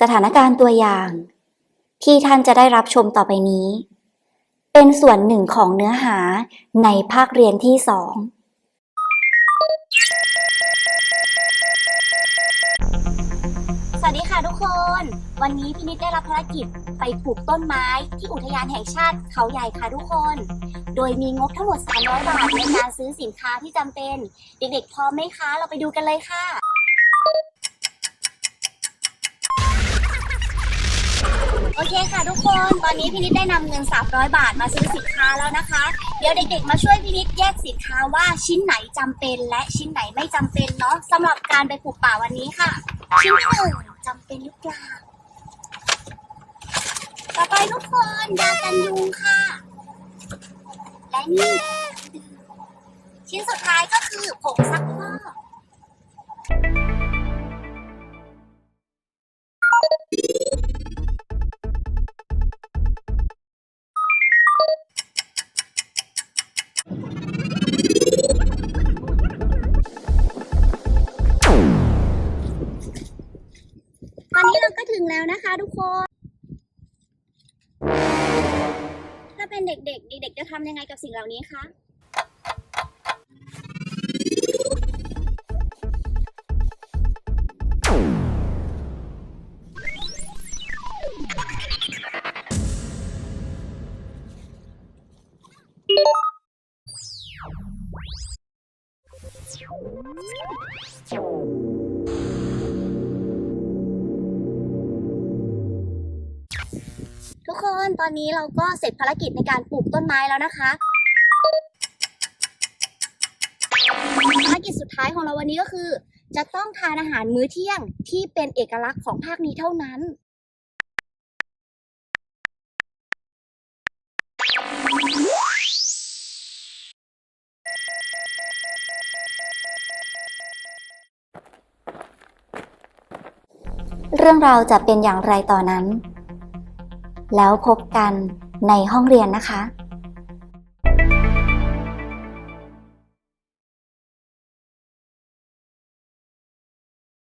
สถานการณ์ตัวอย่าง ที่ท่านจะได้รับชมต่อไปนี้ เป็นส่วนหนึ่งของเนื้อหาในภาคเรียนที่สองสวัสดีค่ะทุกคน วันนี้พี่นิดได้รับภารกิจไปปลูกต้นไม้ที่อุทยานแห่งชาติเขาใหญ่ค่ะทุกคน โดยมีงบทั้งหมด 300 บาทในการซื้อสินค้าที่จำเป็น เด็กๆพร้อมไหมคะ เราไปดูกันเลยค่ะ โอเคค่ะทุกคน ตอนนี้พี่นิดได้นำเงิน 300 บาทมาซื้อสินค้าแล้วนะคะ เดี๋ยวเด็กๆ มาช่วยพี่นิดแยกสินค้าว่าชิ้นไหนจำเป็นและชิ้นไหนไม่จำเป็นเนาะสำหรับการไปปลูกป่าวันนี้ค่ะ ชิ้นที่หนึ่งจำเป็นหรือเปล่า ต่อไปทุกคนยากันยุงค่ะ และนี่ ชิ้นสุดท้ายก็คือผงซัก ก็ถึงแล้วนะคะ ทุกคน ถ้าเป็นเด็กๆ เด็กๆ จะทำยังไงกับสิ่งเหล่านี้คะ นตอนนี้เราก็เสร็จภารกิจในการปลูกต้นไม้แล้วนะคะ ภารกิจสุดท้ายของเราวันนี้ก็คือ จะต้องทานอาหารมื้อเที่ยงที่เป็นเอกลักษณ์ของภาคนี้เท่านั้น เรื่องราวจะเป็นอย่างไรต่อนนั้น แล้วพบกันในห้องเรียนนะคะ